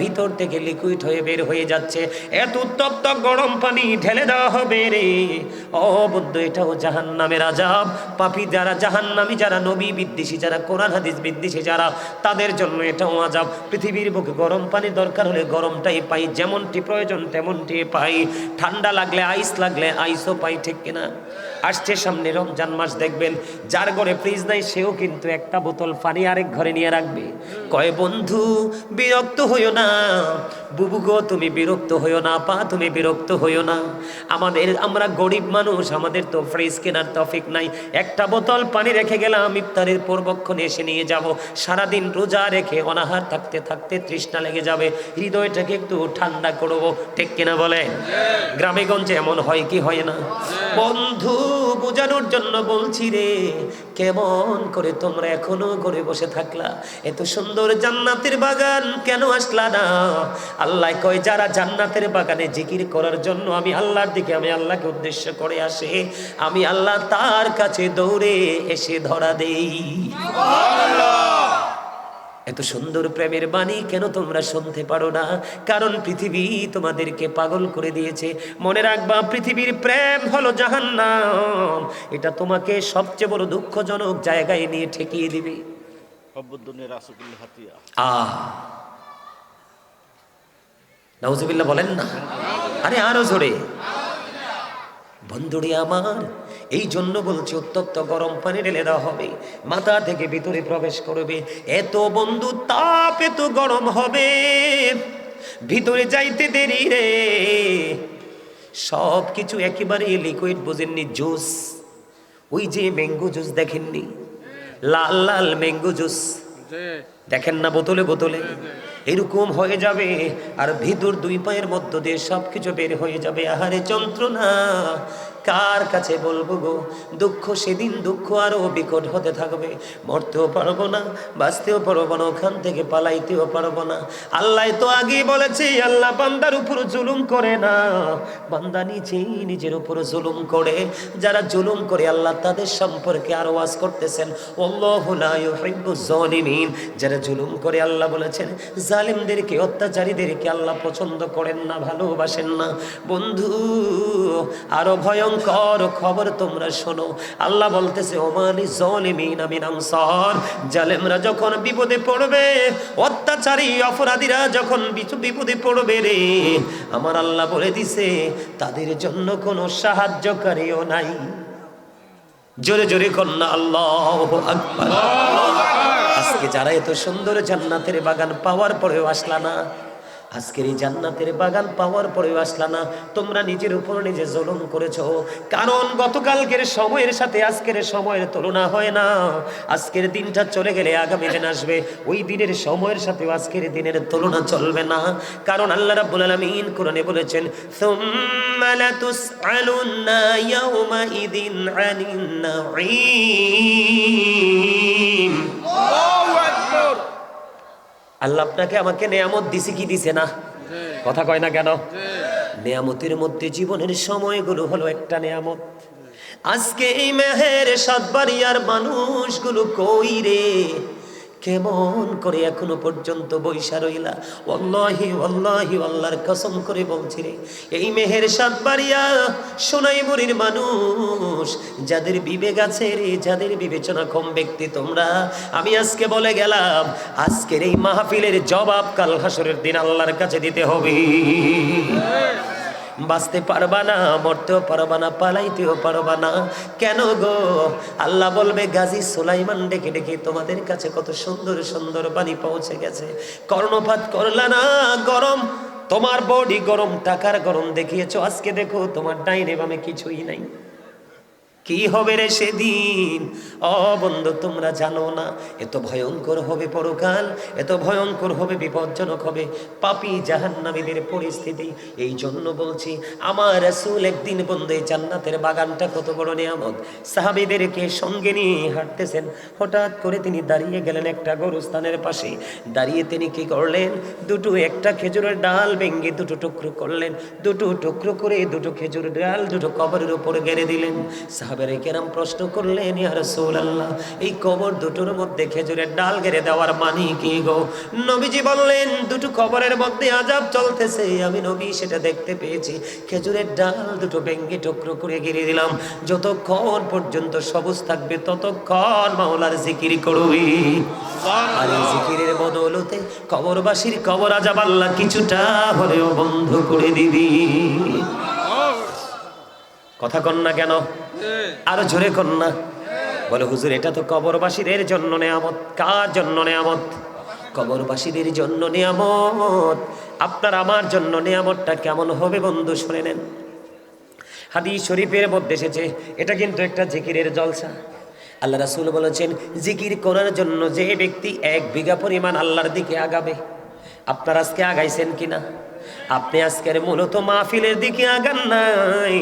ভিতর থেকে লিকুইড হয়ে বের হয়ে যাচ্ছে। এত উত্তপ্ত গরম পানি ঢেলে দেওয়া হবে রে। অবদ্ধ এটাও জাহান নামের আজাব পাপি যারা জাহান্নামী, যারা নবী বিদ্বেষী, যারা কোরআন, হাদিস বিদ্বেষী, যারা তাদের জন্য এটাও আজাব পৃথিবীর বুকে গরম পানি দরকার হলে গরমটাই পাই, যেমনটি প্রয়োজন তেমনটি পাই। ঠান্ডা লাগলে আইস লাগলে আইসও পাই, ঠিক কিনা? আসছে সামনে রমজান মাস, দেখবেন যার ঘরে ফ্রিজ নাই, সেও কিন্তু একটা বোতল পানি আরেক ঘরে নিয়ে রাখবে। কয়, বন্ধু, বিরক্ত হইও না। বুবু গো, তুমি বিরক্ত হইও না। পা, তুমি বিরক্ত হইও না। আমাদের, আমরা গরিব মানুষ, আমাদের তো ফ্রিজ কেনার তফিক নাই। একটা বোতল পানি রেখে গেলাম, ইফতারের পূর্বক্ষণে এসে নিয়ে যাব। সারাদিন রোজা রেখে অনাহার থাকতে থাকতে তৃষ্ণা লেগে যাবে। হৃদয়টাকে একটু ঠান্ডা করব। ঠিক কিনা বলে গ্রামেগঞ্জে এমন হয় কি হয় না? বন্ধু বোঝানোর জন্য বলছি রে, কেমন করে তোমরা এখনও ঘরে বসে থাকলা? এত সুন্দর জান্নাতের বাগান কেন আসলা না? আল্লাহ কয়, যারা জান্নাতের বাগানে জিকির করার জন্য আমি আল্লাহর দিকে, আমি আল্লাহকে উদ্দেশ্য করে আসে, আমি আল্লাহ তার কাছে দৌড়ে এসে ধরা দেই। এত সুন্দর প্রেমের বাণী কেন তোমরা শুনতে পারো না? কারণ পৃথিবী তোমাদেরকে পাগল করে দিয়েছে। মনে রাখবা পৃথিবীর প্রেম হলো জাহান্নাম। এটা তোমাকে সবচেয়ে বড় দুঃখজনক জায়গায় নিয়ে ঠেকিয়ে দিবে। নাউজুবিল্লাহ বলেন না? আরে আরও জোরে। বন্ধুরি আমার এই জন্য বলছি উত্তপ্ত গরম পানি ঢেলে দেওয়া হবে। মাথা থেকে ভিতরে প্রবেশ করবে। এত বন্ধু তাপ এত গরম হবে। ভিতরে যাইতে দেরি রে। সব কিছু একেবারে লিকুইড বোঝেননি জুস। ওই যে ম্যাঙ্গো জুস দেখেননি? লাল লাল ম্যাঙ্গো জুস। দেখেন না বোতলে বোতলে? এরকম হয়ে যাবে। আর ভিতর দুই পায়ের মধ্য দিয়ে সব কিছু বের হয়ে যাবে। আহারে, যন্ত্রণা। কার কাছে বলব গো? দুঃখ সেদিন, দুঃখ আরও বিকট হতে থাকবে। মরতেও পারব না, বাঁচতেও পারব না, ওখান থেকে পালাইতেও পারব না। আল্লাহ তো আগেই বলেছে, আল্লাহ বান্দার উপর জুলুম করে না। বান্দা নিজেই নিজের উপর জুলুম করে। যারা জুলুম করে, আল্লাহ তাদের সম্পর্কে আরও ওয়াজ করতেছেন। যারা জুলুম করে, আল্লাহ বলেছেন, জালিমদেরকে, অত্যাচারীদেরকে আল্লাহ পছন্দ করেন না, ভালোবাসেন না। বন্ধু, আরও ভয়ঙ্কর খবর তোমরা শোনো? আল্লাহ বলতেছে ওমানি জলিমিন আমিন আনসার। জালেমরা যখন বিপদে পড়বে অত্যাচারী অপরাধীরা যখন বিপদে পড়বে রে আমার আল্লাহ বলে দিছে তাদের জন্য কোনো সাহায্যকারীও নাই। জোরে জোরে কন্যা আল্লাহ আকবার। আজকে যারা এত সুন্দর জান্নাতের বাগান পাওয়ার পরেও আসলা না। আজকের এই জান্নাতের বাগান পাওয়ার পরেও আসলা না। তোমরা নিজের উপর নিজে জুলুম করেছ। কারণ গতকালকের সময়ের সাথে আজকের সময়ের তুলনা হয় না। আজকের দিনটা চলে গেলে আগামী দিন আসবে। ওই দিনের সময়ের সাথে আজকের দিনের তুলনা চলবে না। কারণ আল্লাহ রাব্বুল আলামিন কোরআনে বলেছেন আনিন নাঈম। আপনাকে আমাকে নেয়ামত দিছে কি দিছে না? কথা কয় না কেন? নেয়ামতের মধ্যে জীবনের সময়গুলো হলো একটা নেয়ামত। আজকে এই মেহের সাতবাড়িয়ার মানুষগুলো কই রে? কেমন করে এখনও পর্যন্ত বৈশা রইলা? অল্লাহি অল্লাহি আল্লাহর কসম করে বলছি রে, এই মেহের সাতবাড়িয়া সোনাইমুড়ির মানুষ, যাদের বিবেক আছে রে, যাদের বিবেচনা কম ব্যক্তি তোমরা, আমি আজকে বলে গেলাম, আজকের এই মাহফিলের জবাব কাল হাসরের দিন আল্লাহর কাছে দিতে হবে। বাঁচতে পারবা না, মরতেও পারবা না, পালাইতেও পারবা না। কেন গো? আল্লাহ বলবে, গাজী সুলাইমান ডেকে ডেকে তোমাদের কাছে কত সুন্দর সুন্দর বাণী পৌঁছে গেছে। কর্ণপাত করলা না, গরম। তোমার বডি গরম, টাকার গরম দেখিয়েছো। আজকে দেখো, তোমার ডাইনে বামে কিছুই নাই। কি হবে রে সেদিন? অ বন্ধু, তোমরা জানো না এত ভয়ঙ্কর হবে পরকাল এত ভয়ঙ্কর হবে, বিপজ্জনক হবে, পাপি জাহান্নামীদের পরিস্থিতি। এই জন্য বলছি, আমার রাসূল একদিন বন্ধু, এই জান্নাতের বাগানটা কত বড় নিয়ামত। সাহাবীদেরকে সঙ্গে নিয়ে হাঁটতেছেন, হঠাৎ করে তিনি দাঁড়িয়ে গেলেন একটা গরুস্থানের পাশে। দাঁড়িয়ে তিনি কি করলেন? দুটো, একটা খেজুরের ডাল ভেঙে দুটো টুকরো করলেন। দুটো টুকরো করে দুটো খেজুরের ডাল, দুটো কবরের উপর গেড়ে দিলেন। সাহাবী সাহাবের কেরাম প্রশ্ন করলেন, ইয়া রাসূলুল্লাহ, এই কবর দুটোর মধ্যে খেজুরের ডাল গেড়ে দেওয়ার মানি কি গো? নবীজি বললেন, দুটো কবরের মধ্যে আজাব চলতেছে, আমি নবী সেটা দেখতে পেয়েছি। খেজুরের ডাল দুটো ভেঙ্গে টুকরো করে গিরে দিলাম। যতক্ষণ পর্যন্ত সবুজ থাকবে, ততক্ষণ মাওলার জিকির করবি আর এই জিকিরের বদৌলতে কবরবাসীর কবর আজাব আল্লাহ কিছুটা হলেও বন্ধ করে দিবি। কথা কন না কেন? আরও জোরে কন না। বলে, হুজুর, এটা তো কবরবাসীদের জন্য নেয়ামত। কার জন্য নেয়ামত? কবরবাসীদের জন্য নিয়ামত। আপনার আমার জন্য নিয়ামতটা কেমন হবে বন্ধু, শুনে নেন। হাদিস শরীফের মধ্যে এসেছে, এটা কিন্তু একটা জিকিরের জলসা। আল্লাহ রাসূল বলেছেন, জিকির করার জন্য যে ব্যক্তি এক বিঘা পরিমাণ আল্লাহর দিকে আগাবে। আপনার আজকে আগাইছেন কিনা? আপনি আজকের মূলত মাহফিলের দিকে আগান নাই।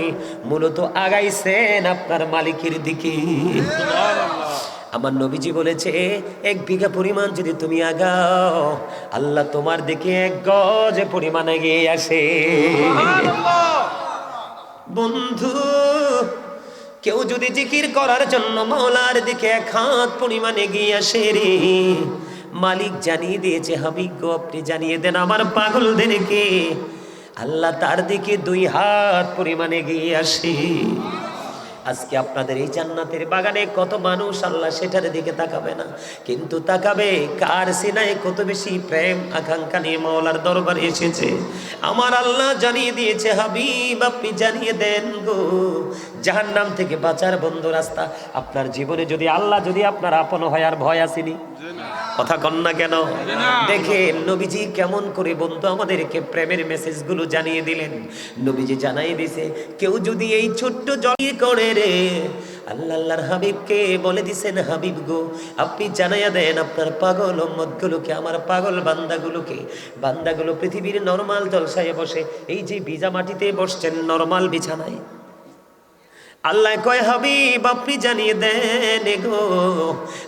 মূলত আগাইছেন আপনার মালিকের দিকে। আমার নবীজি বলেছে, এক বিঘা পরিমাণ যদি তুমি আগাও, আল্লাহ তোমার দিকে এক গজ পরিমাণ এগিয়ে আসে। বন্ধু, কেউ যদি জিকির করার জন্য মাওলার দিকে এক হাত পরিমাণে গিয়ে আসে রে। মালিক জানিয়ে দিয়েছে, হাবিব গো, আপনি জানিয়ে দেন আমার পাগলদেরকে। আল্লাহ তার দিকে দুই হাত পরিমাণে গিয়ে আসে। আজকে আপনাদের এই জান্নাতের বাগানে কত মানুষ আল্লাহ সেটার দিকে তাকাবে না। কিন্তু তাকাবে, কার সিনায় কত বেশি প্রেম, আকাঙ্ক্ষা নিয়ে মাওলার দরবারে এসেছে। আমার আল্লাহ জানিয়ে দিয়েছে, হাবিব, আপনি জানিয়ে দেন গো জাহান্নাম থেকে বাঁচার বন্ধ রাস্তা। আপনার জীবনে যদি আল্লাহ যদি আপনার আপন হয়, আর ভয় আসেনি। কথা কন না কেন? দেখেন, নবীজি কেমন করে বন্ধু আমাদেরকে প্রেমের মেসেজগুলো জানিয়ে দিলেন। নবীজি জানাই দিছে, কেউ যদি এই ছোট্ট জয় করে রে, আল্লাহ আল্লাহর হাবিবকে বলে দিছেন, হাবিব গো, আপনি জানাইয়া দেন আপনার পাগল গুলোকে আমার পাগল বান্দাগুলোকে। বান্দাগুলো পৃথিবীর নরমাল জলসায় বসে, এই যে ভিজা মাটিতে বসছেন নরমাল বিছানায়। আল্লাহ কয় হাবিব আপনি জানিয়ে দেন গো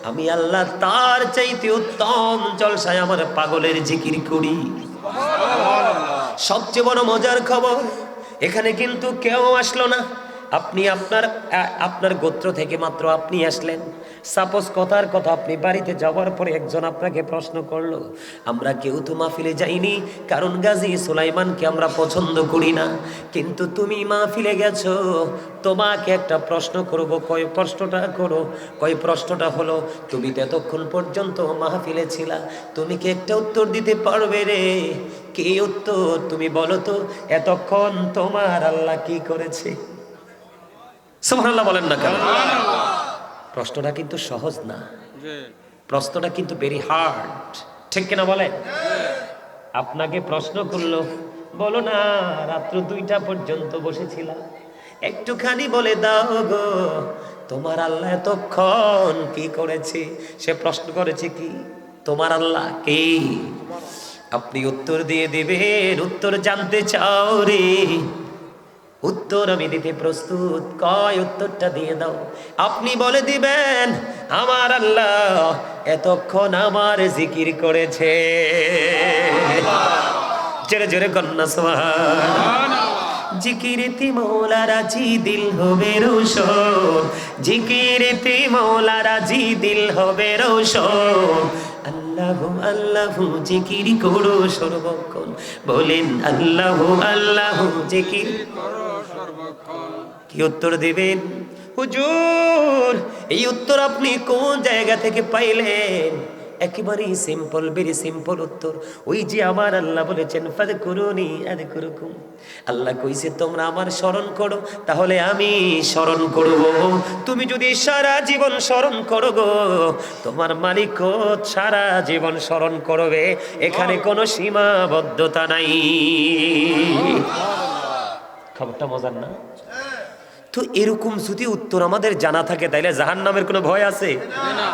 আমি আল্লাহ তার চাইতে উত্তম জলসায় আমার পাগলের জিকির করি। সবচেয়ে বড় মজার খবর এখানে কিন্তু কেউ আসলো না। আপনি আপনার আপনার গোত্র থেকে মাত্র আপনি আসলেন। সাপোজ কথার কথা, আপনি বাড়িতে যাওয়ার পরে একজন আপনাকে প্রশ্ন করল, আমরা কেউ তো মাহফিলে যাইনি, কারণ গাজী সুলাইমানকে আমরা পছন্দ করি না। কিন্তু তুমি মাহফিলে গেছো, তোমাকে একটা প্রশ্ন করব, কয় প্রশ্নটা করো, কয় প্রশ্নটা হলো, তুমি তো এতক্ষণ পর্যন্ত মাহফিলে ছিলা, তুমি কি একটা উত্তর দিতে পারবে রে? কি উত্তর? তুমি বলো তো, এতক্ষণ তোমার আল্লাহ কি করেছে? সুবহানাল্লাহ বলেন না কেন? প্রশ্নটা কিন্তু সহজ না। প্রশ্নটা কিন্তু ভেরি হার্ড ঠিক কিনা বলেন? আপনাকে প্রশ্ন করল বলো না রাত্র দুইটা পর্যন্ত বসেছিলাম। একটুখানি বলে দাও গো তোমার আল্লাহ এতক্ষণ কি করেছে? সে প্রশ্ন করেছে কি? তোমার আল্লাহ কে? আপনি উত্তর দিয়ে দিবেন উত্তর জানতে চাও রে। উত্তর আমি দিতে প্রস্তুত। কয় উত্তরটা দিয়ে দাও। আপনি বলে দিবেন, আমার আল্লাহ এতক্ষণ আমার জিকির করেছে। জোরে জোরে কন্যা জিকিরেতে মৌলা রাজি দিল হবে রোশন জিকিরেতে মৌলা রাজি দিল হবে রোশন আল্লাহ আল্লাহ জিকির করো সর্বক্ষণ। বলেন আল্লাহ আল্লাহ জিকির কি উত্তর দেবেন? হুজুর, এই উত্তর আপনি কোন জায়গা থেকে পাইলেন? একেবারেই সিম্পল ভেরি সিম্পল উত্তর। ওই যে আমার আল্লাহ বলেছেন ফাদ করুনি আদ করুকুম আল্লাহ কইছে তোমরা আমার স্মরণ করো তাহলে আমি স্মরণ করব। তুমি যদি সারা জীবন স্মরণ করো গো তোমার মালিক সারা জীবন স্মরণ করবে। এখানে কোনো সীমাবদ্ধতা নাই। খবরটা মজার না? তো এরকম যদি উত্তর আমাদের জানা থাকে, তাইলে জাহান নামের কোনো ভয় আছে?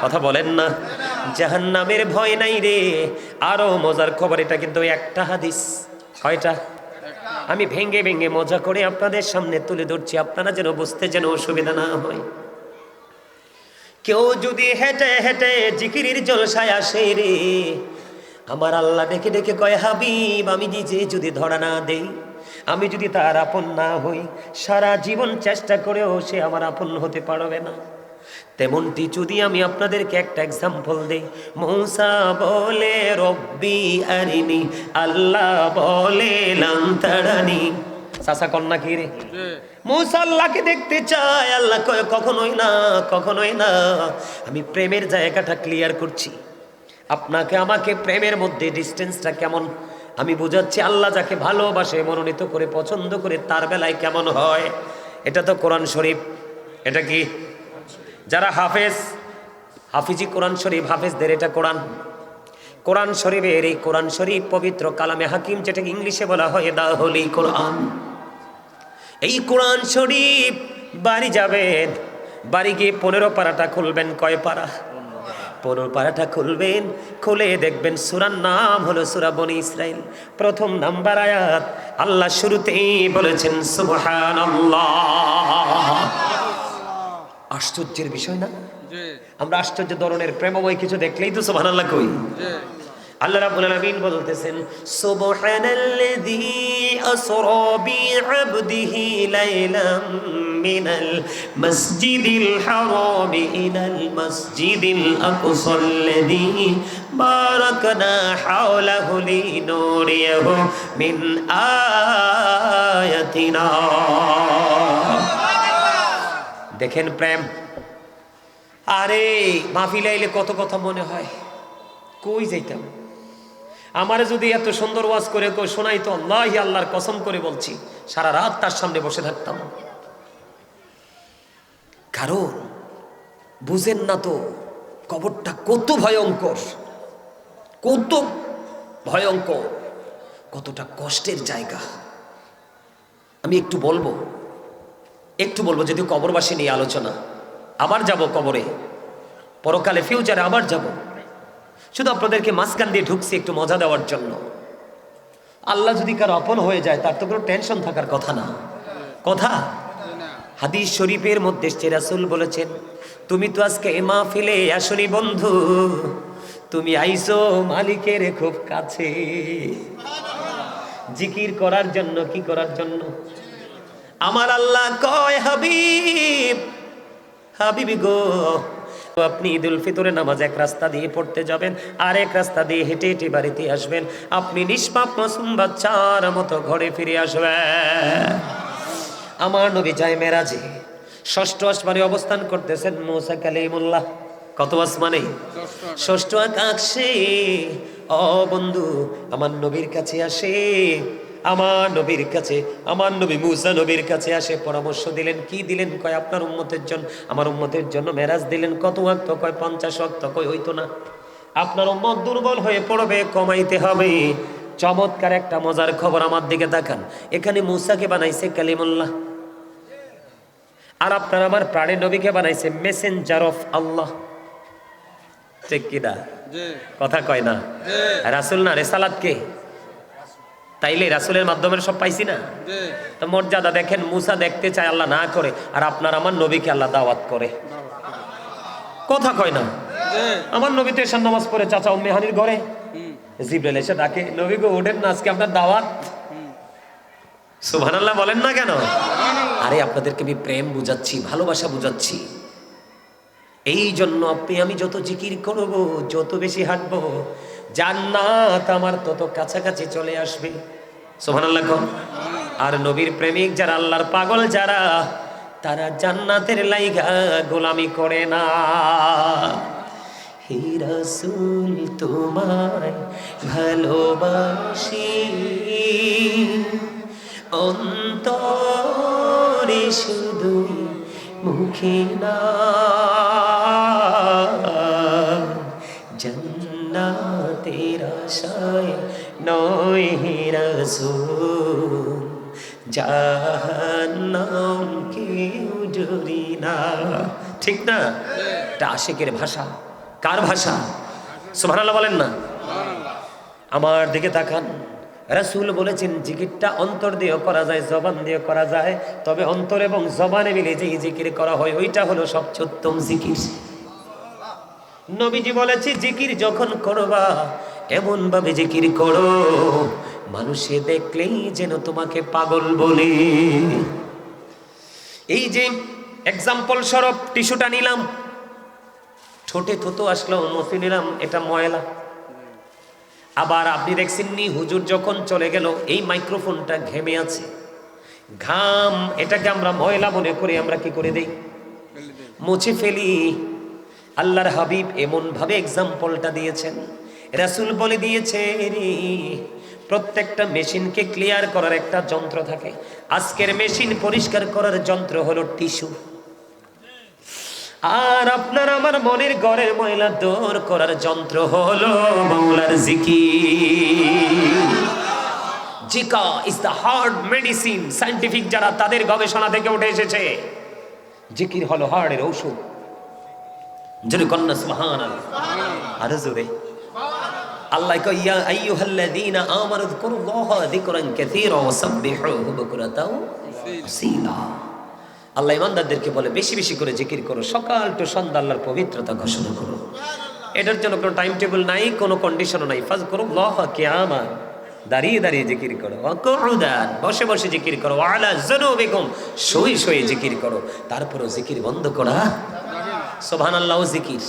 কথা বলেন না। জাহান নামের ভয় নাই রে। আরও মজার খবর, এটা কিন্তু একটা হাদিস। কয়টা? আমি ভেঙ্গে ভেঙ্গে মজা করে আপনাদের সামনে তুলে ধরছি, আপনারা যেন বুঝতে যেন অসুবিধা না হয়। কেউ যদি হেঁটে হেঁটে জিকিরির জলসায় আসে রে, আমার আল্লাহ ডেকে ডেকে কয়, হাবিব, আমি নিজে যদি ধরা না দেই আমি যদি তার আপন না হই সারা জীবন চেষ্টা করেও সে আমার আপন হতে পারবে না। তেমনটি যদি আমি আপনাদেরকে একটা এক্সাম্পল দেই মৌসা বলে রব্বি আরিনি আল্লাহ বলে লাংতারানি চাষা কন্যা কি রে? মৌসা আল্লাহকে দেখতে চায় আল্লাহ কয় কখনোই না কখনোই না। আমি প্রেমের জায়গাটা ক্লিয়ার করছি। আপনাকে আমাকে প্রেমের মধ্যে ডিস্টেন্সটা কেমন আমি বোঝাচ্ছি, আল্লাহ যাকে ভালোবাসে, মনোনীত করে, পছন্দ করে, তার বেলায় কেমন হয়? এটা তো কোরআন শরীফ। এটা কি? যারা হাফেজ, হাফিজি কোরআন শরীফ, হাফেজদের এটা কোরআন। কোরআন শরীফের এই কোরআন শরীফ পবিত্র কালামে হাকিম, যেটাকে ইংলিশে বলা হয় দা হলি কোরআন। এই কোরআন শরীফ বাড়ি যাবেন, বাড়ি গিয়ে পনেরো পারাটা খুলবেন, কয় পারা পাড়াটা খুলবেন খুলে দেখবেন সুরার নাম হলো সুরা বনি ইসরাইল। প্রথম নাম্বার আয়াত আল্লাহ শুরুতেই বলেছেন সুবহান আশ্চর্যের বিষয় না? আমরা আশ্চর্য ধরনের প্রেমময় কিছু দেখলেই তো সুবহান আল্লাহ কই আল্লাহ রাব্বুল আলামিন বলতেছেন, সুবহানাল্লাযী আসরা বি'আবদিহি লাইলাম মিনাল মাসজিদিল হারাম ইলাল মাসজিদিল আকসাল্লাযী বারাকনা হাওলাহু লিনুরিয়াহু মিন আয়াতিনা। দেখেন প্রেম। আরে, মাহফিলে আইলে কত কথা মনে হয়। কই যাইতাম? আমারে যদি এত সুন্দর ওয়াজ করে কেউ শোনাই তো আল্লাহ আল্লাহর কসম করে বলছি, সারা রাত তার সামনে বসে থাকতাম। কারণ বুঝেন না তো, কবরটা কত ভয়ঙ্কর কত ভয়ঙ্কর, কতটা কষ্টের জায়গা। আমি একটু বলব একটু বলব যদি কবরবাসী নিয়ে আলোচনা আবার যাব কবরে, পরকালে ফিউচারে আবার যাব। শুধু আপনাদেরকে মাঝখান দিয়ে ঢুকছি একটু মজা দেওয়ার জন্য। আল্লাহ যদি কার অপন হয়ে যায়, তার তো কোনো টেনশন থাকার কথা না। কথা? হাদিস শরীফের মধ্যে এসছে, রাসূল বলেছেন, তুমি তো আজকে এ মাহফিলে আসনি বন্ধু, তুমি আইসো মালিকের খুব কাছে। জিকির করার জন্য, কি করার জন্য? আমার আল্লাহ কয়, হাবিব, হাবিবি গো আপনি ঈদুল ফিতরে নামাজ এক রাস্তা দিয়ে পড়তে যাবেন, আর এক রাস্তা দিয়ে হেঁটে হেঁটে বাড়িতে আসবেন। আপনি নিষ্পাপ মাসুম বাচ্চার মতো ঘরে ফিরে আসবেন। আমার নবী যায় মেরাজে, ষষ্ঠ আসমানে অবস্থান করতেছেন মৌসা কালিমুল্লাহ। কত আসমানে? ষষ্ঠ আকাশে ও বন্ধু, আমার নবীর কাছে আসে। আমার নবীর কাছে আমার নবী মুসা নবীর কাছে আসে পরামর্শ দিলেন কি দিলেন? কয় আপনার উম্মতের জন্য আমার উম্মতের জন্য মেরাজ দিলেন কত ওয়াক্ত? কয় পঞ্চাশ ওয়াক্ত কয় হইতো না। আপনার উম্মত দুর্বল হয়ে পড়বে কমাইতে হবে। চমৎকার একটা মজার খবর আমার দিকে তাকান। এখানে মুসাকে বানাইছে কালিমুল্লাহ। আর আপনার আমার প্রাণের নবীকে বানাইছে মেসেঞ্জার অফ আল্লাহ। ঠিক কিনা কথা কয় না? রাসুল না রেসালাত কে? তাইলে রাসুলের মাধ্যমে সব পাইছি না? তো মর্যাদা দেখেন মুসা দেখতে চায় আল্লাহ না করে আর আপনার আমার নবীকে আল্লাহ দাওয়াত করে। কথা কয় না? আমার নবী তো এসার নামাজ পড়ে চাচা মেহানির ঘরে। জিব্রাইল এসে ডাকে নবী গো ওঠেন না আজকে আপনার দাওয়াত। সুবহানাল্লাহ বলেন না কেন? আরে আপনাদেরকে আমি প্রেম বুঝাচ্ছি ভালোবাসা বুঝাচ্ছি। এই জন্য আপনি আমি যত জিকির করব যত বেশি হাঁটবো জান্নাত আমার তত কাছাকাছি চলে আসবে। সুবহানাল্লাহ কন আর নবীর প্রেমিক যারা, আল্লাহর পাগল যারা, তারা জান্নাতের লাইগা গোলামি করে না। হে রাসূল, তোমায় ভালোবাসি। অন্তরে শুধু মুখে না। জন্নাতের আশায় হে রাসূল, জাহান্নাম কেউ ডরি না। ঠিক না? এটা আশেকের ভাষা। কার ভাষা? সুবহানাল্লাহ বলেন না। আমার দিকে তাকান। রাসূল বলেছেন, জিকিরটা অন্তর দিয়ে করা যায়, জবান দিয়ে করা যায়। তবে অন্তর এবং জবানে মিলে যে জিকির করা হয়, ওইটা হলো সবচেয়ে উত্তম জিকির। নবীজি বলেছে, জিকির যখন করবা এমন ভাবে জিকির করো, মানুষে দেখলেই যেন তোমাকে পাগল বলে। এই যে এক্সাম্পল স্বরূপ, টিস্যুটা নিলাম। ঠোঁটে থুতো আসলো, মফি নিলাম, এটা ময়লা। আবার আপনি দেখছেন নি হুজুর যখন চলে গেল, এই মাইক্রোফোনটা ঘেমে আছে। ঘাম, এটাকে আমরা ময়লা মনে করে আমরা কি করে দেই? মুছে ফেলি। আল্লাহর হাবিব এমন ভাবে এক্সাম্পলটা দিয়েছেন। রাসূল বলে দিয়েছে প্রত্যেকটা মেশিনকে ক্লিয়ার করার একটা যন্ত্র থাকে। আজকের মেশিন পরিষ্কার করার যন্ত্র হলো টিস্যু। আর আপনার আমার মনের ঘরের ময়লা দূর করার যন্ত্র হলো মৌলার জিকি Zika is the hard medicine scientific যারা তাদের গবেষণা থেকে উঠে এসেছে। জিকির হলো হার্টের ঔষধ। যদি কন্যা সুবহান আর জোরে। আল্লাহ কয়, ইয়া আইয়ুহাল্লাযীনা আমানু যকুরুল্লাহা যিকরান কাসীরা ওয়া সাব্বিহুহু বুকরাতাও আসীলা। আল্লাহ ইমানদারদেরকে বলে, বেশি বেশি করে জিকির করো, সকাল টু সন্ধ্যা আল্লাহর পবিত্রতা ঘোষণা করো। এটার জন্য কোনো টাইম টেবিল নাই, কোনো কন্ডিশনও নাই। ফাজ করো লহ কিয়ামা, দাঁড়িয়ে দাঁড়িয়ে জিকির করো। অকুদান বসে বসে জিকির করো। আলা জনুবিকুম শুয়ে শুয়ে জিকির করো। তারপরও জিকির বন্ধ করা। সুবহানাল্লাহ জিকির।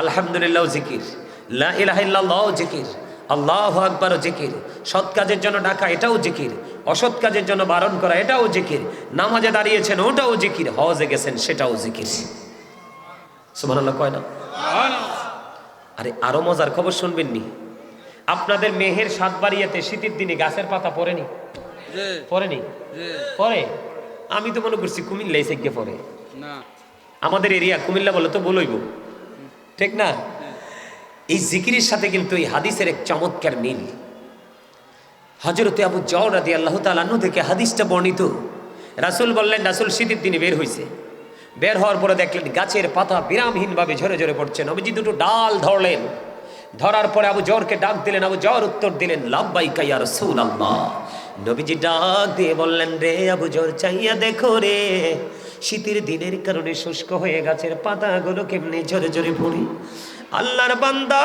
আলহামদুলিল্লাহ জিকির। লা ইলাহা ইল্লাল্লাহ জিকির। আল্লাহ আকবার জিকির। সৎ কাজের জন্য ডাকা এটাও জিকির। অসৎ কাজের জন্য বারণ করা এটাও জিকির। নামাজে দাঁড়িয়েছেন ওটাও জিকির। হজে গেছেন সেটাও জিকির। কয় না? আরে আরও মজার খবর শুনবেন নি। আপনাদের মেহের সাত বাড়িয়াতে শীতের দিনে গাছের পাতা পড়েনি পড়েনি পরে আমি তো মনে করছি কুমিল্লা সেগে পড়ে। না। আমাদের এরিয়া কুমিল্লা বলে তো বলইব। ঠিক না? এই জিকিরের সাথে কিন্তু এই হাদিসের এক চমৎকার মিল। হজরতে আবু জর রাদি আল্লাহ তালান্ন থেকে হাদিসটা বর্ণিত। রাসুল বললেন, রাসুল শীতের দিনে বের হয়েছে বের হওয়ার পরে দেখলেন গাছের পাতা বিরামহীনভাবে ঝরে ঝরে পড়ছে। নবীজি দুটো ডাল ধরলেন। ধরার পরে আবু জরকে ডাক দিলেন, আবু জর উত্তর দিলেন লাভবাই কাইয়া রসুল আল্লাহ নবীজি ডাক দিয়ে বললেন, রে আবু জর চাইয়া দেখো রে, শীতের দিনের কারণে শুষ্ক হয়ে গাছের পাতাগুলো কেমনি ঝরে ঝরে পড়ে? আল্লাহর বান্দা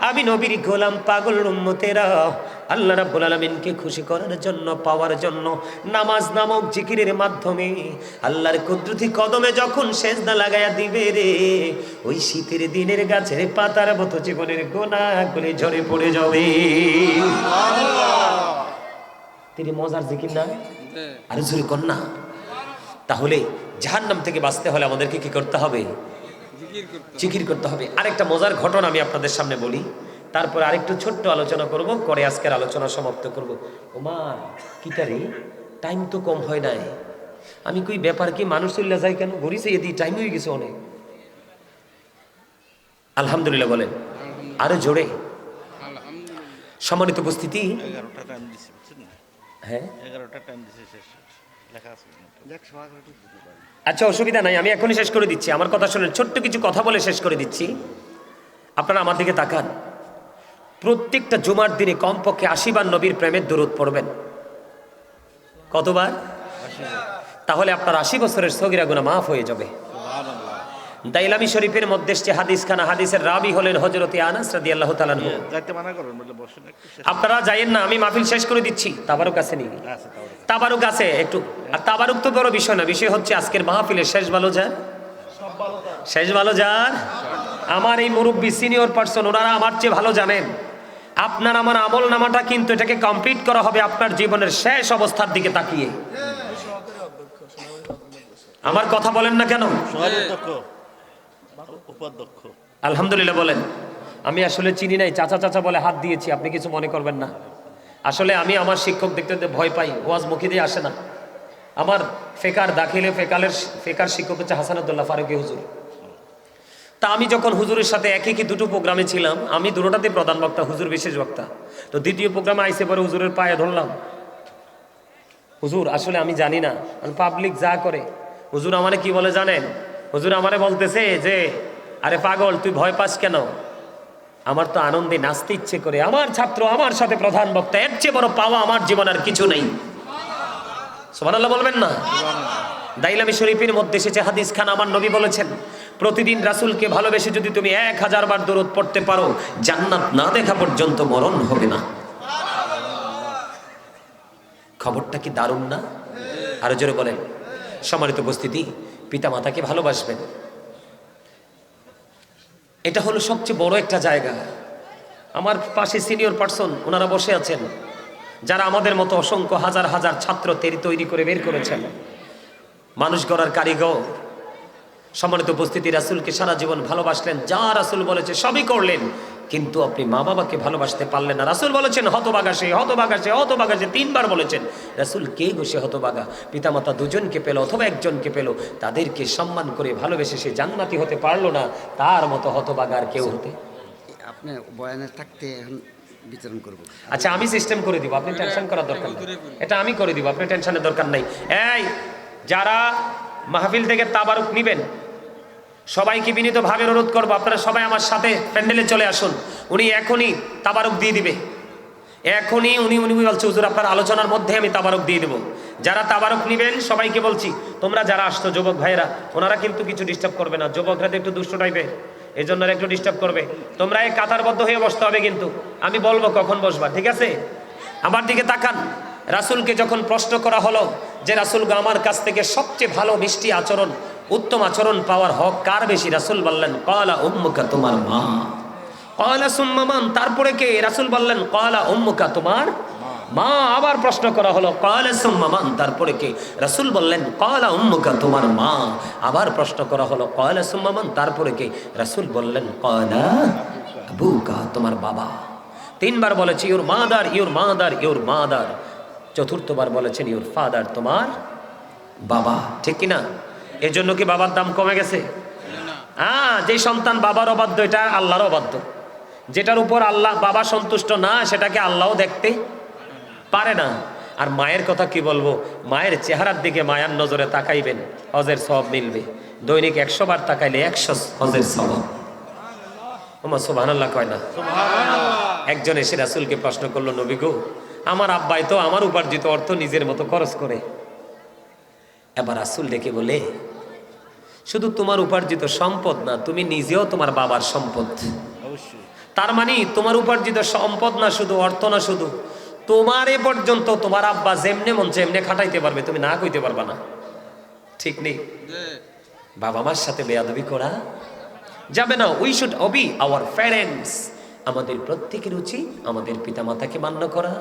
আমি নবীর গোলাম পাগল উম্মতেরা। আল্লাহ রাব্বুল আলামিনকে খুশি করার জন্য পাওয়ার জন্য নামাজ নামক জিকিরের মাধ্যমে আল্লাহর কুদরতি কদমে যখন সেজদা লাগায়া দিবে রে ওই শীতের দিনের গাছের পাতার মতো জীবনের গোনাগুলি ঝরে পড়ে যাবে। তিনি মজার জিকির না? আর জোরে কর না। তাহলে জাহান্নাম থেকে বাঁচতে হলে আমাদেরকে কি করতে হবে? জিকির করতে হবে। আরেকটা মজার ঘটনা আমি আপনাদের সামনে বলি। তারপর আরেকটু ছোট্ট আলোচনা করব করে আজকের আলোচনা সমাপ্ত করব। ওমা কিতারে টাইম তো কম হয় নাই। আমি কই ব্যাপার কি মানুষ চলে যায় কেন? ঘড়িছে এদি টাইম হয়ে গেছে অনেক। আলহামদুলিল্লাহ বলেন। আরও জোরে। সম্মানিত উপস্থিতি। এগারোটা টাইম দিছে বুঝছেন না? হ্যাঁ? এগারোটা টাইম দিছে শেষ লেখা আছে আচ্ছা অসুবিধা নাই, আমি এখনই শেষ করে দিচ্ছি। আমার কথা শুনে ছোট্ট কিছু কথা বলে শেষ করে দিচ্ছি। আপনারা আমার দিকে তাকান। প্রত্যেকটা জুমার দিনে কমপক্ষে আশিবার নবীর প্রেমের দূরত পড়বেন। কতবার? তাহলে আপনার আশি বছরের সগিরা গুণা মাফ হয়ে যাবে। দাইলামি শরীফের মধ্যে এসছে হাদিস খানা হাদিসের রাবি হলেন হজরতে আনাস রাদি আল্লাহ মানা একটু আপনারা যাইয়েন না আমি মাহফিল শেষ করে দিচ্ছি। তাবারুক আছে নি? আছে তাহলে তাবারুক আছে একটু। আর তাবারুক তো বড় বিষয় না বিষয় হচ্ছে আজকের মাহফিলের। শেষ ভালো যার? শেষ ভালো যার? আমার এই মুরব্বী সিনিয়র পার্সন ওনারা আমার চেয়ে ভালো জানেন। আপনার আমার আমল নামাটা কিন্তু এটাকে কমপ্লিট করা হবে আপনার জীবনের শেষ অবস্থার দিকে তাকিয়ে। আমার কথা বলেন না কেন? উপাধ্যক্ষ। আলহামদুলিল্লাহ বলেন। আমি আসলে চিনি নাই। চাচা চাচা বলে হাত দিয়েছি। আপনি কিছু মনে করবেন না। আসলে আমি আমার শিক্ষক দেখতে ভয় পাই। ওয়াজ মুখে দিয়ে আসে না। আমার ফেকার দাখিলে ফেকালের ফেকার শিক্ষক হচ্ছে হাসানুদ্দোল্লাহ ফারুকি হুজুর। তা আমি যখন হুজুরের সাথে একই কি দুটো প্রোগ্রামে ছিলাম, আমি দুটোটাতে প্রধান বক্তা, হুজুর বিশেষ বক্তা। তো দ্বিতীয় প্রোগ্রামে আইসে পরে হুজুরের পায়ে ধরলাম। হুজুর, আসলে আমি জানি না। পাবলিক যা করে। হুজুর আমারে কি বলে জানেন? হুজুর আমারে বলতেছে যে, আরে পাগল, তুই ভয় পাস কেন? আমার তো আনন্দে নাচতে ইচ্ছে করে। আমার ছাত্র, আমার সাথে প্রধান বক্তা, এর চেয়ে বড় পাওয়া আমার জীবন আর কিছু নেই। সোমানাল্লাহ বলবেন না? দাইলামি শরীফের মধ্যে এসেছে হাদিস খান, আমার নবী বলেছেন, প্রতিদিন রাসূলকে ভালোবেসে যদি তুমি এক হাজার বার দূরত পড়তে পারো, জান্নাত না দেখা পর্যন্ত মরণ হবে না। খবরটা কি দারুণ না? আরও জোরে বলেন। সম্মানিত উপস্থিতি পিতা মাতাকে ভালোবাসবেন। এটা হলো সবচেয়ে বড় একটা জায়গা। আমার পাশে সিনিয়র পার্সন, ওনারা বসে আছেন। যারা আমাদের মতো অসংখ্য হাজার হাজার ছাত্র তেরি তৈরি করে বের করেছেন। মানুষ গড়ার কারিগর। সম্মানিত উপস্থিতি, রাসুলকে সারা জীবন ভালোবাসলেন। যা রাসুল বলেছে সবই করলেন। কিন্তু আপনি মা বাবাকে ভালোবাসতে পারলেন না। রাসুল বলেছেন হতবাগা সে হতবাগা সে হতবাগা সে। তিনবার বলেছেন রাসুল কে বসে হতবাগা পিতামাতা দুজনকে পেল অথবা একজনকে পেল তাদেরকে সম্মান করে ভালোবেসে সে জান্নাতি হতে পারল না তার মতো হতবাগার কেউ হতে আপনি বয়ানে থাকতে এখন বিতরণ করব। আচ্ছা আমি সিস্টেম করে দিব আপনি টেনশন করার দরকার নেই। এটা আমি করে দিব আপনি টেনশনের দরকার নাই। এই যারা মাহফিল থেকে তাবারুক নিবেন সবাইকে বিনীতভাবে অনুরোধ করব, আপনারা সবাই আমার সাথে প্যান্ডেলে চলে আসুন। উনি এখনই তাবারক দিয়ে দিবে। এখনই উনি উনি বলছে, হুজুর, আপনার আলোচনার মধ্যে আমি তাবারক দিয়ে দেবো। যারা তাবারক নিবেন, সবাইকে বলছি, তোমরা যারা আসতো যুবক ভাইরা ওনারা কিন্তু কিছু ডিস্টার্ব করবে না। যুবকরা একটু দুষ্ট টাইপের এই জন্য একটু ডিস্টার্ব করবে। তোমরা এই কাতারবদ্ধ হয়ে বসতে হবে কিন্তু। আমি বলব কখন বসবা, ঠিক আছে? আমার দিকে তাকান। রাসূলকে যখন প্রশ্ন করা হলো যে, রাসূল আমার কাছ থেকে সবচেয়ে ভালো মিষ্টি আচরণ উত্তম আচরণ পাওয়ার হক কার বেশি? রাসূল বললেন, কলা উম্মুকা তোমার মা। কয়লা সুম্মামান তারপরে কে? রাসুল বললেন কয়লা উম্মুকা তোমার মা। আবার প্রশ্ন করা হলো কয়লা সুম্মামান তারপরে কে? রাসুল বললেন কয়লা উম্মুকা তোমার মা। আবার প্রশ্ন করা হলো কয়লা সুম্মামান তারপরে কে? রাসুল বললেন কয়লা বুকা তোমার বাবা। তিনবার বলেছে your mother your mother your mother. চতুর্থবার বলেছেন ইউর ফাদার তোমার বাবা। ঠিক কিনা? এর জন্য কি বাবার দাম কমে গেছে? হ্যাঁ যে সন্তান বাবার অবাধ্য এটা আল্লাহর অবাধ্য। যেটার উপর আল্লাহ বাবা সন্তুষ্ট না সেটাকে আল্লাহও দেখতে পারে না। আর মায়ের কথা কি বলব? মায়ের চেহারার দিকে মায়ার নজরে তাকাইবেন হজের সব মিলবে। দৈনিক একশো বার তাকাইলে একশো হজের সব ওমা সুবহানাল্লাহ কয় না? একজন এসে রাসুলকে প্রশ্ন করল নবী গো আমার আব্বাই তো আমার উপার্জিত অর্থ নিজের মতো খরচ করে। এবার রাসুল ডেকে বলে শুধু তোমার উপার্জিত সম্পদ না তুমি নিজেও তোমার বাবার সম্পদ। অবশ্যই। তার মানে তোমার উপার্জিত সম্পদ না শুধু অর্থ না শুধু তোমার এ পর্যন্ত তোমার আব্বা যেমনে মন যেমনে খাটাইতে পারবে তুমি না কইতে পারবা না। ঠিক নেই? বাবা মার সাথে বেয়াদবি করা। যাবে না we should obey our parents আমাদের প্রত্যেকের উচিত আমাদের পিতামাতাকে মান্য করা।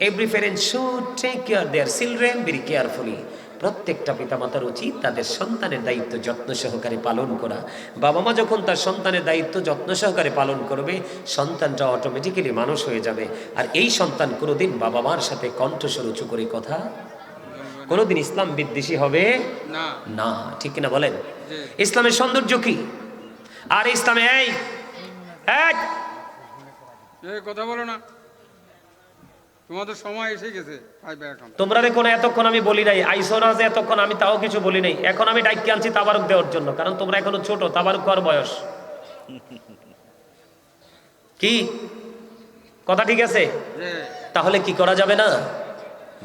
Every parent should take care their children very carefully প্রত্যেকটা পিতামাতার উচিত তাদের সন্তানের দায়িত্ব যত্ন সহকারে পালন করা। বাবা মা যখন তার সন্তানের দায়িত্ব যত্ন সহকারে পালন করবে সন্তানটা অটোমেটিক্যালি মানুষ হয়ে যাবে। আর এই সন্তান কোনোদিন বাবা মার সাথে কণ্ঠস্বর উঁচু করে কথা কোনোদিন ইসলাম বিদ্বেষী হবে না। ঠিক কিনা বলেন? ইসলামের সৌন্দর্য কি? আর ইসলামে এই এক কথা বলো না। তোমাদের সময় এসে গেছে এখন। তোমরা রে কোনো এতক্ষণ আমি বলি নাই আইসো না যে এতক্ষণ আমি তাও কিছু বলি নাই। এখন আমি ডাইকে আনছি তাবারুক দেওয়ার জন্য কারণ তোমরা এখনও ছোট তাবারুক হওয়ার বয়স। কি? কথা ঠিক আছে? তাহলে কি করা যাবে না?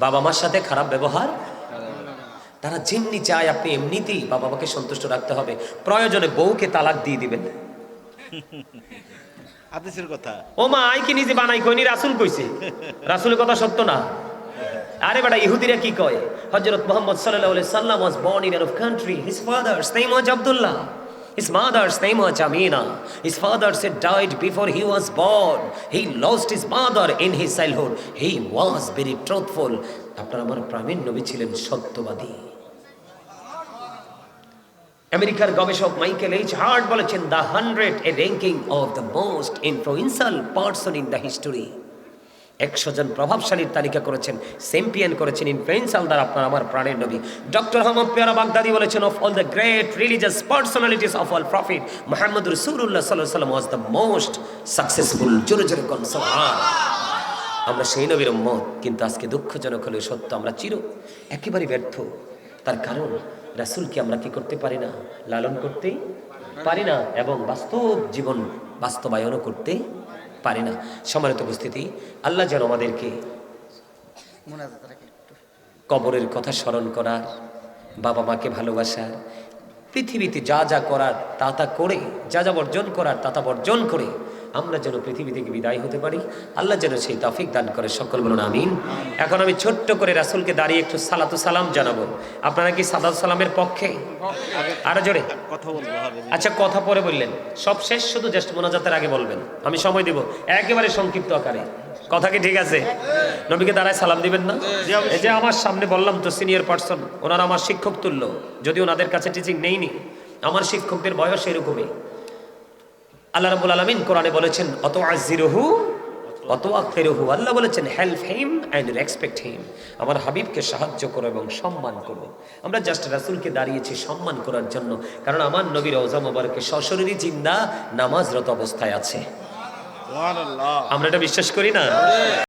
বাবা মার সাথে খারাপ ব্যবহার? তারা যেমনি চায় আপনি এমনিতেই বাবা মাকে সন্তুষ্ট রাখতে হবে। প্রয়োজনে বউকে তালাক দিয়ে দিবেন। হাদিসের কথা কি কয় হযরত মুহাম্মদ সাল্লাল্লাহু আলাইহি সাল্লাম was born in of country his father same Abdullah His mother's name was Amina. His father said died before he was born. He lost his mother in. He was very truthful. আপনারা আমার প্রামীণ নবী ছিলেন সত্যবাদী আমেরিকার গবেষক Michael H Hart বলেছেন the hundred a ranking of the most influential person in the history একশো জন প্রভাবশালীর তালিকা করেছেন চ্যাম্পিয়ন করেছেন ইনফ্লুয়েন্সাল দ্বারা আপনার, আমার প্রাণের নবী। ডক্টর হামদ পেয়ারা বাগদাদি বলেছেন of all the great religious personalities of all prophet Mohammad রসুল্লাহ সাল্লাহ সাল্লাম ওয়াজ দ্য মোস্ট সাকসেসফুল জোরে জোরে কনসাল আমরা সেই নবীর মত কিন্তু আজকে দুঃখজনক হলে, সত্য, আমরা চির একেবারে ব্যর্থ। তার কারণ রাসূলকে আমরা কি করতে পারি না? লালন করতে পারি না এবং বাস্তব জীবন বাস্তবায়নও করতে পারি না। সম্মানিত উপস্থিতি, আল্লাহ যেন আমাদেরকে কবরের কথা স্মরণ করার, বাবা মাকে ভালোবাসার, পৃথিবীতে যা যা করার তা তা করে, যা যা বর্জন করার তা তা বর্জন করে আমরা যেন পৃথিবী থেকে বিদায় হতে পারি। আল্লাহ যেন সেই তফিক দান করে সকল বলুন আমিন। এখন আমি ছোট্ট করে রাসুলকে দাঁড়িয়ে একটু সালাতু সালাম জানাব। আপনারা কি সাদাত সালামের পক্ষে? আরও জোরে। কথা বলব আচ্ছা কথা পরে বললেন। সব শেষ শুধু জাস্ট মোনাজাতের আগে বলবেন। আমি সময় দিব। একেবারে সংক্ষিপ্ত আকারে। কথা কি ঠিক আছে? নবীকে দাঁড়ায় সালাম দিবেন না? এই যে আমার সামনে বললাম তো সিনিয়র পার্সন ওনারা আমার শিক্ষক তুল্য। যদি ওনাদের কাছে টিচিং নেইনি আমার শিক্ষকদের বয়স এরকমই। আল্লাহ রাবুল আলমিন কোরআনে বলেছেন অত আজিরহু অত আখেরহু আল্লাহ বলেছেন help him and respect him আমার হাবিবকে সাহায্য করো এবং সম্মান করো। আমরা জাস্ট রাসুলকে দাঁড়িয়েছি সম্মান করার জন্য কারণ আমার নবীর ওজা মোবারকে সশরীরী জিন্দা নামাজরত অবস্থায় আছে। আমরা এটা বিশ্বাস করি না?